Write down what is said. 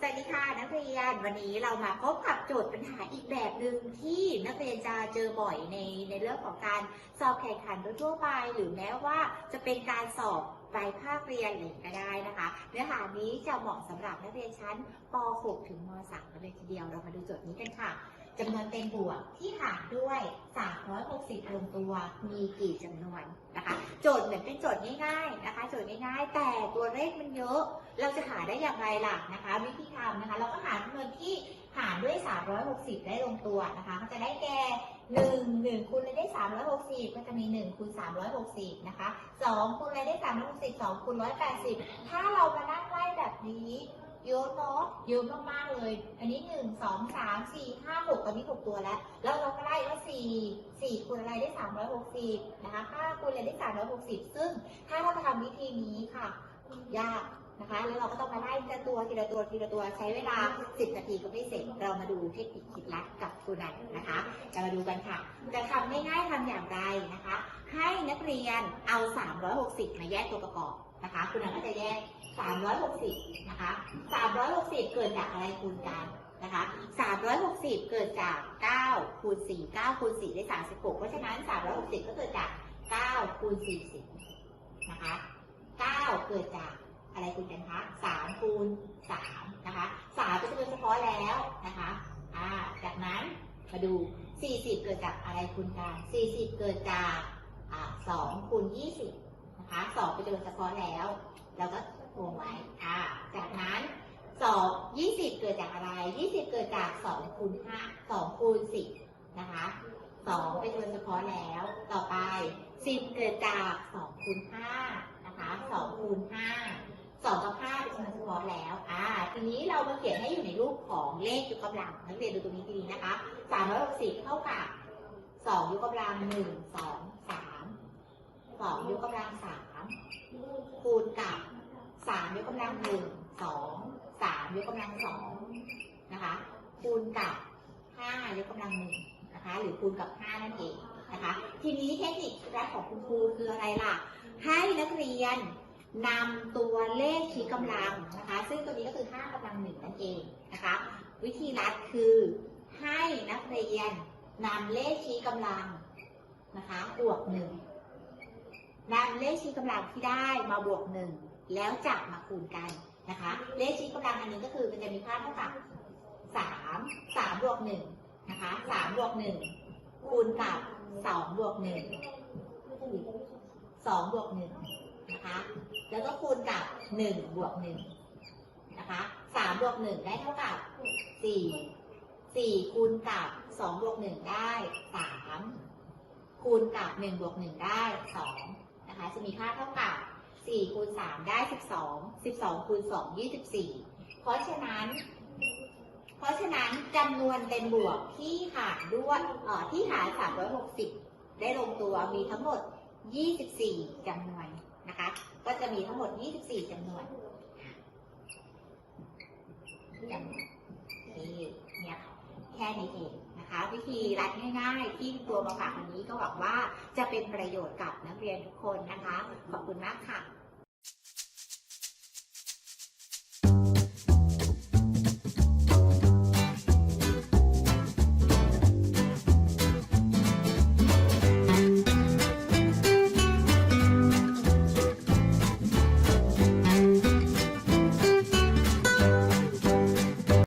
สวัสดีค่ะนักเรียนวันนี้เรามาพบกับโจทย์ปัญหาอีกแบบหนึ่งที่นักเรียนจะเจอบ่อยในในเรื่องของการสอบแข่งขันทั่วไป หรือแม้ว่าจะเป็นการสอบปลายภาคเรียนหรือก็ได้นะคะ เนื้อหานี้จะเหมาะสำหรับนักเรียนชั้นป .6 ถึงม .3 กันเลยทีเดียวเรามาดูโจทย์นี้กันค่ะ จำนวนเต็มบวกที่หารด้วย 360ลงตัวมีกี่จำนวนนะคะ โจทย์เหมือนเป็นโจทย์ง่ายๆนะคะ โจทย์ง่ายๆ แต่ตัวเลขมันเยอะ เราจะหาได้อย่างไรล่ะนะคะ วิธีทำนะคะ เราก็หาจำนวนที่หารด้วย 360 ได้ลงตัวนะคะก็จะได้แก่1 1คูณเลยได้360ก็จะมี1คูณ360นะคะ2คูณเลยได้360 2คูณ180ถ้าเรามานั่งไล่แบบนี้ เยอะเนาะเยอะมากๆเลย อันนี้หนึ่งสองสามสี่ห้าหกตอนนี้หกตัวแล้ว แล้วเราก็ได้ว่าสี่สี่คูณอะไรได้สามร้อยหกสิบนะคะห้าคูณอะไรได้สามร้อยหกสิบซึ่งถ้าเราทำวิธีนี้ค่ะ ยาก นะคะ แล้วเราก็ต้องมาไล่ทีละตัวทีละตัวทีละตัวใช้เวลา 10 นาทีก็ไม่เสร็จ เรามาดูเทคนิคคิดลับกับครูนันนะคะจะมาดูกันค่ะ จะทำง่ายๆทำอย่างไรนะคะ ให้นักเรียนเอา 360 มาแยกตัวประกอบนะคะครูนันก็จะแยก 360 นะคะ 360 เกิดจากอะไรคูณกันนะคะ360 เกิดจาก9คูณ4 9คูณ4ได้ 36 เพราะฉะนั้น 360 ก็เกิดจาก9คูณ40นะคะ9เกิดจาก อะไรคูณกันคะ3คูณ3นะคะ3เป็นจำนวนเฉพาะแล้วนะคะอ่าจากนั้นมาดู 40 เกิดจากอะไรคูณกัน 40 เกิดจากอ่า2คูณ20นะคะ2เป็นจำนวนเฉพาะแล้วเราก็วงไว้อ่าจากนั้น2 20 เกิดจากอะไร 20 เกิดจาก2คูณ5 2คูณ10นะคะ2เป็นจำนวนเฉพาะแล้ว ต่อไป 10 เกิดจาก2คูณ5นะคะ2คูณ5 ทีนี้เรามาเขียนให้อยู่ในรูปของเลขยกกำลังนักเรียนดูตรงนี้ดีๆนะคะ360เท่ากับ2ยกกำลัง1 2 3 2ยกกำลัง3คูณกับ3ยกกำลัง1 2 3ยกกำลัง2นะคะ คูณกับ5ยกกำลัง1นะคะ หรือคูณกับ5นั่นเองนะคะ ทีนี้เทคนิคแรกของคุณครูคืออะไรล่ะ ให้นักเรียน นำตัวเลขชี้กำลังนะคะ ซึ่งตัวนี้ก็คือ 5กำลังหนึ่งนั่นเองนะคะ วิธีรัดคือให้นักเรียนนำเลขชี้กำลังนะคะบวกหนึ่งนำเลขชี้กำลังที่ได้มาบวกหนึ่งแล้วจับมาคูณกันนะคะ เลขชี้กำลังอันนี้ก็คือมันจะมีค่าเท่ากับสามสามบวกหนึ่งนะคะสามบวกหนึ่งคูณกับสองบวกหนึ่งสองบวกหนึ่ง นะคะ แล้วก็คูณกับหนึ่งบวกหนึ่งนะคะสามบวกหนึ่งได้เท่ากับสี่สี่คูณกับสองบวกหนึ่งได้สามคูณกับหนึ่งบวกหนึ่งได้สองนะคะ จะมีค่าเท่ากับสี่คูณสามได้สิบสองสิบสองคูณสองยี่สิบสี่เพราะฉะนั้น เพราะฉะนั้นจำนวนเป็นบวกที่หารด้วยที่หารสามร้อยหกสิบได้ลงตัวมีทั้งหมดยี่สิบสี่จำนวน นะคะ ก็จะมีทั้งหมด 24จำนวนจำนวนนี่เนี่ยค่ะแค่นี้เองนะคะ วิธีรัดง่ายๆ ที่ตัวมาฝากวันนี้ก็หวังว่าจะเป็นประโยชน์กับนักเรียนทุกคนนะคะ ขอบคุณมากค่ะ